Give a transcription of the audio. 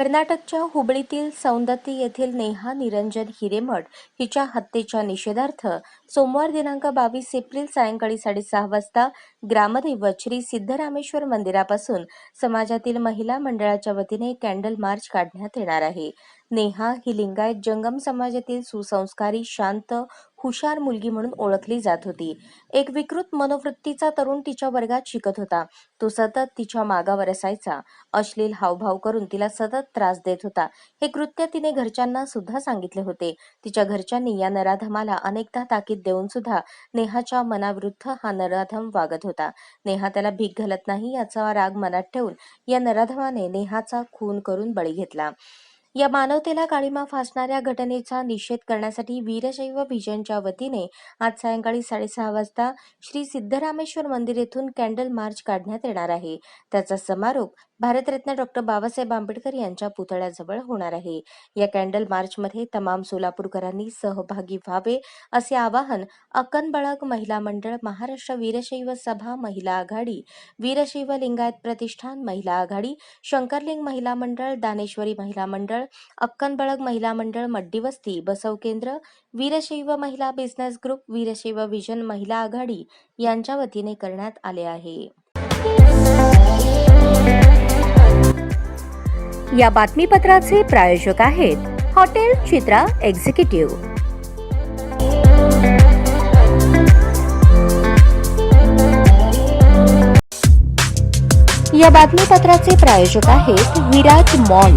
कर्नाटकच्या हुबळीतील सौंदती येथील नेहा निरंजन हिरेमठ हिच्या हत्येच्या निषेधार्थ सोमवार दिनांक बावीस एप्रिल सायंकाळी साडेसहा वाजता ग्रामदैवत श्री सिद्धरामेश्वर मंदिरापासून समाजातील महिला मंडळाच्या वतीने कॅन्डल मार्च काढण्यात येणार आहे. नेहा ही लिंगायत जंगम समाजातील सुसंस्कारी शांत हुशार मुलगी म्हणून ओळखली जात होती. एक विकृत मनोवृत्तीचा तरुण तिच्या वर्गात शिकत होता. तो सतत तिच्या मागावर असायचा. अश्लील हावभाव करून तिला सतत त्रास देत होता. हे कृत्य तिने घरच्यांना सुद्धा सांगितले होते. तिच्या घरच्यांनी या नराधमाला अनेकदा ताकीद देऊन सुद्धा नेहाच्या मनाविरुद्ध हा नराधम वागत होता. नेहा त्याला भीक घालत नाही याचा राग मनात ठेवून या नराधमाने नेहाचा खून करून बळी घेतला. या मानवतेला काळीमा फासणाऱ्या घटनेचा निषेध करण्यासाठी वीरशैव व्हिजनच्या वतीने आज सायंकाळी साडेसहा वाजता श्री सिद्धरामेश्वर मंदिर येथून कॅन्डल मार्च काढण्यात येणार आहे. त्याचा समारोप भारतरत्न डॉक्टर बाबासाहेब आंबेडकर यांच्या पुतळ्याजवळ होणार आहे. या कॅन्डल मार्चमध्ये तमाम सोलापूरकरांनी सहभागी व्हावे असे आवाहन अक्कन बळक महिला मंडळ महाराष्ट्र वीरशैव सभा महिला आघाडी वीरशैव लिंगायत प्रतिष्ठान महिला आघाडी शंकरलिंग महिला मंडळ दानेश्वरी महिला मंडळ अक्कन बळक महिला मंडळ मड्डी वस्ती बसव केंद्र वीरशैव महिला बिझनेस ग्रुप वीरशैव विजन महिला आघाडी यांच्या वतीने करण्यात आले आहे. या बातमीपत्राचे प्रायोजक आहेत हॉटेल चित्रा एक्झिक्युटिव्ह या बातमीपत्राचे प्रायोजक आहेत विराज मॉल.